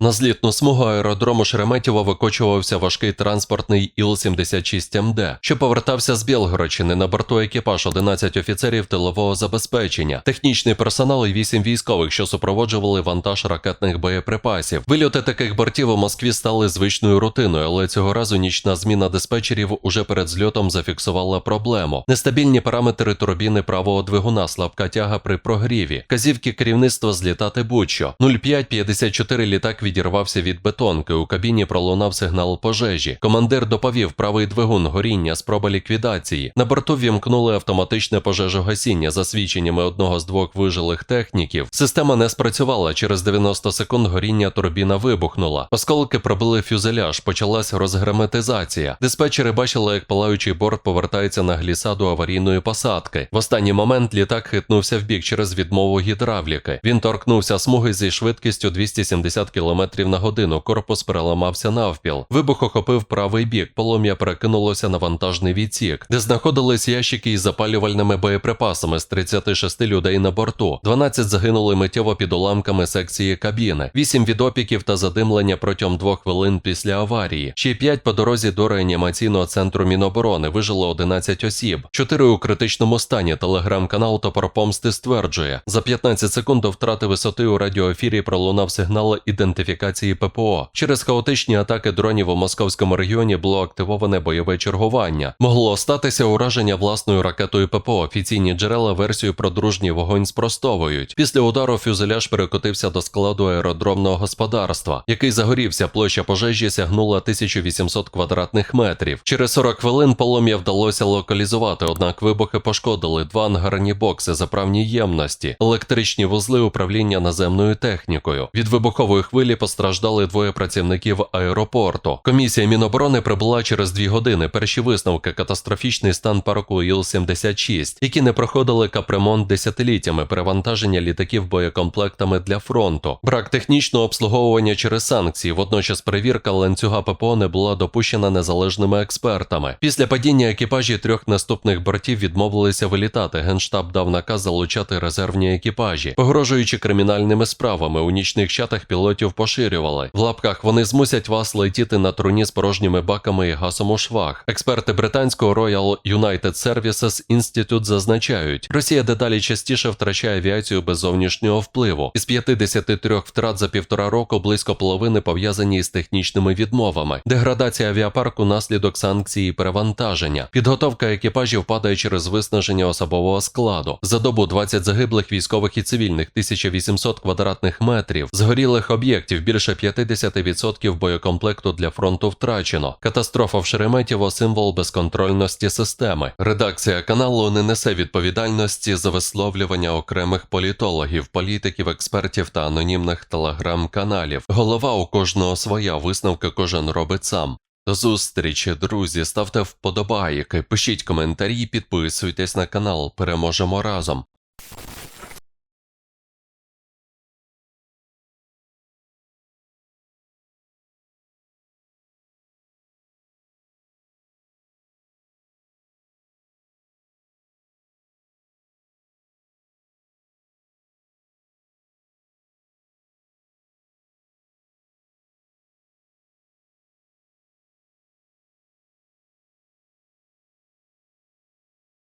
На злітну смугу аеродрому Шереметьєво викочувався важкий транспортний Іл-76МД, що повертався з Білгородщини на борту екіпаж 11 офіцерів тилового забезпечення, технічний персонал і 8 військових, що супроводжували вантаж ракетних боєприпасів. Вильоти таких бортів у Москві стали звичною рутиною, але цього разу нічна зміна диспетчерів уже перед зльотом зафіксувала проблему. Нестабільні параметри турбіни правого двигуна, слабка тяга при прогріві, казівки керівництва злітати будь-що. 0554 літак відірвався від бетонки. У кабіні пролунав сигнал пожежі. Командир доповів правий двигун горіння, спроба ліквідації. На борту вімкнули автоматичне пожежогасіння за свідченнями одного з двох вижилих техніків. Система не спрацювала. Через 90 секунд горіння турбіна вибухнула. Осколки пробили фюзеляж, почалась розгерметизація. Диспетчери бачили, як палаючий борт повертається на глісаду аварійної посадки. В останній момент літак хитнувся вбік через відмову гідравліки. Він торкнувся смуги зі швидкістю 270 км на годину. Корпус переламався навпіл. Вибух охопив правий бік. Полум'я перекинулося на вантажний відсік, де знаходились ящики із запалювальними боєприпасами з 36 людей на борту. 12 загинули миттєво під уламками секції кабіни, 8 від опіків та задимлення протягом двох хвилин після аварії. Ще 5 по дорозі до реанімаційного центру Міноборони вижило 11 осіб. 4 у критичному стані. Телеграм-канал Топор Помсти стверджує, за 15 секунд до втрати висоти у радіоефірі пролунав сигнал ідентифікації ППО. Через хаотичні атаки дронів у московському регіоні було активоване бойове чергування. Могло статися ураження власною ракетою ППО. Офіційні джерела версію про дружній вогонь спростовують. Після удару фюзеляж перекотився до складу аеродромного господарства, який загорівся. Площа пожежі сягнула 1800 квадратних метрів. Через 40 хвилин полум'я вдалося локалізувати, однак вибухи пошкодили два ангарні бокси заправні ємності, електричні вузли управління наземною технікою. Від вибухової хвилі постраждали двоє працівників аеропорту. Комісія Міноборони прибула через дві години. Перші висновки катастрофічний стан парку Іл-76, які не проходили капремонт десятиліттями перевантаження літаків боєкомплектами для фронту, брак технічного обслуговування через санкції. Водночас перевірка ланцюга ППО не була допущена незалежними експертами. Після падіння екіпажі трьох наступних бортів відмовилися вилітати. Генштаб дав наказ залучати резервні екіпажі, погрожуючи кримінальними справами. У нічних чатах пілотів поширювали. В лапках вони змусять вас летіти на труні з порожніми баками і гасом у швах. Експерти британського Royal United Services Institute зазначають, Росія дедалі частіше втрачає авіацію без зовнішнього впливу. Із 53 втрат за півтора року близько половини пов'язані із технічними відмовами. Деградація авіапарку наслідок санкцій і перевантаження. Підготовка екіпажів падає через виснаження особового складу. За добу 20 загиблих військових і цивільних, 1800 квадратних метрів, згорілих об'єктів більше 50% боєкомплекту для фронту втрачено. Катастрофа в Шереметьєво – символ безконтрольності системи. Редакція каналу не несе відповідальності за висловлювання окремих політологів, політиків, експертів та анонімних телеграм-каналів. Голова у кожного своя висновки кожен робить сам. До зустрічі, друзі, ставте вподобайки, пишіть коментарі, підписуйтесь на канал. Переможемо разом.